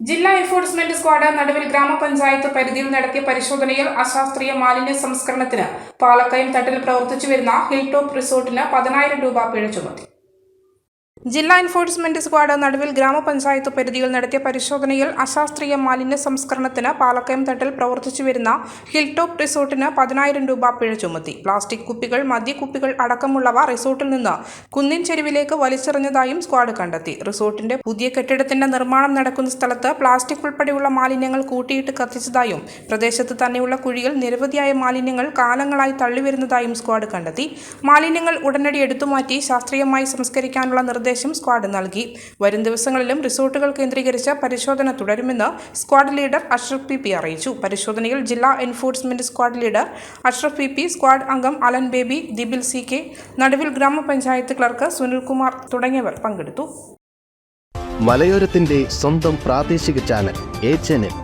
ജില്ലാ enforcement squad നടുവിൽ ഗ്രാമപഞ്ചായത്ത് പരിധിയിൽ നടത്തിയ പരിശോധനയിൽ അശാസ്ത്രീയ മാലിന്യ സംസ്കരണത്തിന് പാലക്കയം തട്ടിൽ പ്രവർത്തിച്ചു വരുന്ന ഹിൽ ടോപ്പ് റിസോർട്ടിന് പതിനായിരം രൂപ പിഴ ചുമത്തി. ജില്ലാ എൻഫോഴ്സ്മെന്റ് സ്ക്വാഡ് നടുവിൽ ഗ്രാമപഞ്ചായത്ത് പരിധിയിൽ നടത്തിയ പരിശോധനയിൽ അശാസ്ത്രീയ മാലിന്യ സംസ്കരണത്തിന് പാലക്കയം തട്ടിൽ പ്രവർത്തിച്ചു വരുന്ന ഹിൽ ടോപ്പ് റിസോർട്ടിന് പതിനായിരം രൂപ പിഴ ചുമത്തി. പ്ലാസ്റ്റിക് കുപ്പികൾ മദ്യക്കുപ്പികൾ അടക്കമുള്ളവ റിസോർട്ടിൽ നിന്ന് കുന്നിൻ ചെരുവിലേക്ക് വലിച്ചെറിഞ്ഞതായും സ്ക്വാഡ് കണ്ടെത്തി. റിസോർട്ടിന്റെ പുതിയ കെട്ടിടത്തിന്റെ നിർമ്മാണം നടക്കുന്ന സ്ഥലത്ത് പ്ലാസ്റ്റിക് ഉൾപ്പെടെയുള്ള മാലിന്യങ്ങൾ കൂട്ടിയിട്ട് കത്തിച്ചതായും പ്രദേശത്ത് തന്നെയുള്ള കുഴിയിൽ നിരവധിയായ മാലിന്യങ്ങൾ കാലങ്ങളായി തള്ളിവരുന്നതായും സ്ക്വാഡ് കണ്ടെത്തി. മാലിന്യങ്ങൾ ഉടനടി എടുത്തുമാറ്റി ശാസ്ത്രീയമായി സംസ്കരിക്കാനുള്ള നിർദ്ദേശം സ്ക്വാഡ് നൽകി. വരും ദിവസങ്ങളിലും റിസോർട്ടുകൾ കേന്ദ്രീകരിച്ച പരിശോധന തുടരുമെന്ന് squad leader Ashraf P P അറിയിച്ചു. പരിശോധനയിൽ ജില്ലാ enforcement squad leader Ashraf P P squad അംഗം അലൻ ബേബി ദിബിൽ സി കെ നടുവിൽ ഗ്രാമപഞ്ചായത്ത് ക്ലർക്ക് സുനിൽകുമാർ തുടങ്ങിയവർ പങ്കെടുത്തു. മലയോരത്തിന്റെ സ്വന്തം പ്രാദേശിക ചാനൽ എ ചാനൽ.